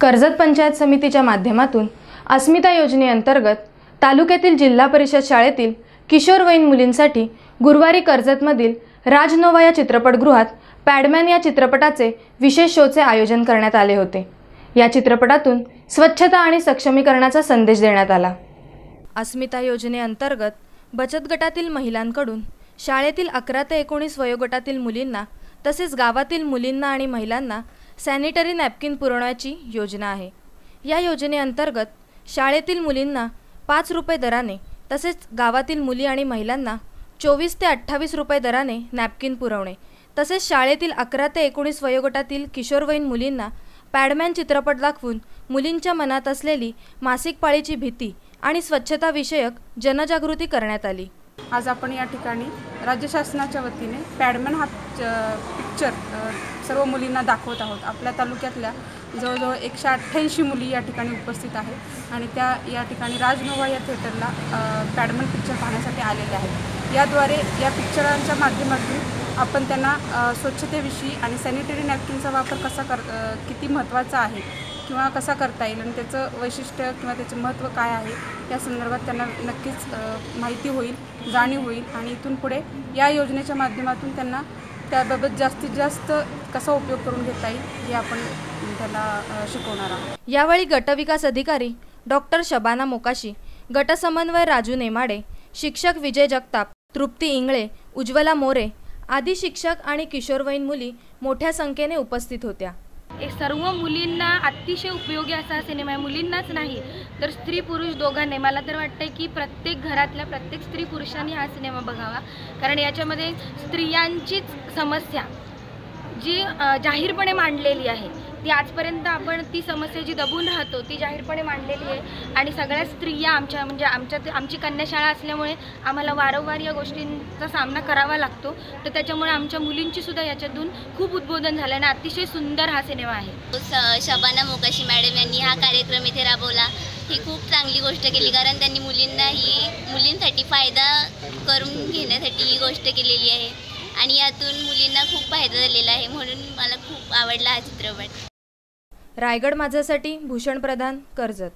कर्जत पंचायत समितीच्या माध्यमातून अस्मिता योजनेअंतर्गत तालुक्यातील जिल्हा परिषद शाळेतील किशोरवयीन मुलींसाठी गुरुवारी कर्जतमधील राजनोवा या चित्रपटगृहात पॅडमॅन या चित्रपटाचे विशेष शोचे आयोजन करण्यात आले होते. या चित्रपटातून स्वच्छता आणि सक्षमीकरणाचा संदेश देण्यात आला. अस्मिता योजनेअंतर्गत बचत गटातील महिलांकडून शाळेतील अकरा ते एकोणीस वयोगटातील मुलींना तसेच गावातील मुलींना आणि महिलांना सॅनिटरी नॅपकिन पुरवण्याची योजना आहे. या योजनेअंतर्गत शाळेतील मुलींना पाच रुपये दराने तसेच गावातील मुली आणि महिलांना चोवीस ते अठ्ठावीस रुपये दराने नॅपकिन पुरवणे. तसेच शाळेतील अकरा ते एकोणीस वयोगटातील किशोरवयीन मुलींना पॅडमॅन चित्रपट दाखवून मुलींच्या मनात असलेली मासिक पाळीची भीती आणि स्वच्छताविषयक जनजागृती करण्यात आली. आज आपण या ठिकाणी राज्य शासनाच्या वतीने पॅडमॅन हा पिक्चर सर्व मुलींना दाखवत आहोत. आपल्या तालुक्यातल्या जवळजवळ एकशे अठ्ठ्याऐंशी मुली या ठिकाणी उपस्थित आहेत आणि त्या या ठिकाणी राजनोवा या थिएटरला पॅडमन पिक्चर पाहण्यासाठी आलेल्या आहेत. याद्वारे या पिक्चरांच्या माध्यमातून आपण त्यांना स्वच्छतेविषयी आणि सॅनिटरी नॅपकिनचा वापर कसा कर किती महत्त्वाचा आहे किंवा कसा करता येईल आणि त्याचं वैशिष्ट्य किंवा त्याचं महत्त्व काय आहे या संदर्भात त्यांना नक्कीच माहिती होईल जाणीव होईल आणि इथून पुढे या योजनेच्या माध्यमातून त्यांना त्याबाबत जास्तीत जास्त कसा उपयोग करून घेता येईल हे आपण त्यांना शिकवणार आहोत. यावेळी गटविकास अधिकारी डॉक्टर शबाना मोकाशी गटसमन्वय राजू नेमाडे शिक्षक विजय जगताप तृप्ती इंगळे उज्ज्वला मोरे आदी शिक्षक आणि किशोरवयीन मुली मोठ्या संख्येने उपस्थित होत्या. सर्व मुलींना अतिशय उपयोगी असा हा सिनेमा आहे. मुलींनाच नाही तर स्त्री पुरुष दोघांनी मला तर वाटतं की प्रत्येक घरातल्या प्रत्येक स्त्री पुरुषांनी हा सिनेमा बघावा. कारण याच्यामध्ये स्त्रियांचीच समस्या जी जाहीरपणे मांडलेली आहे ती आजपर्यंत आपण ती समस्या जी दबून राहतो ती जाहीरपणे मांडलेली आहे. आणि सगळ्या स्त्रिया आमच्या म्हणजे आमच्या आमची कन्याशाळा असल्यामुळे आम्हाला वारंवार या गोष्टींचा सामना करावा लागतो. तर त्याच्यामुळे आमच्या मुलींचीसुद्धा याच्यातून खूप उद्बोधन झालं आणि अतिशय सुंदर हा सिनेमा आहे. स- शबाना मोकाशी मॅडम यांनी हा कार्यक्रम इथे राबवला. ही खूप चांगली गोष्ट केली कारण त्यांनी मुलींना ही मुलींसाठी फायदा करून घेण्यासाठी ही गोष्ट केलेली आहे. आणि यातून मुलींना खूप फायदा झालेला आहे म्हणून मला खूप आवडला हा चित्रपट. रायगड माझ्यासाठी भूषण प्रधान कर्जत.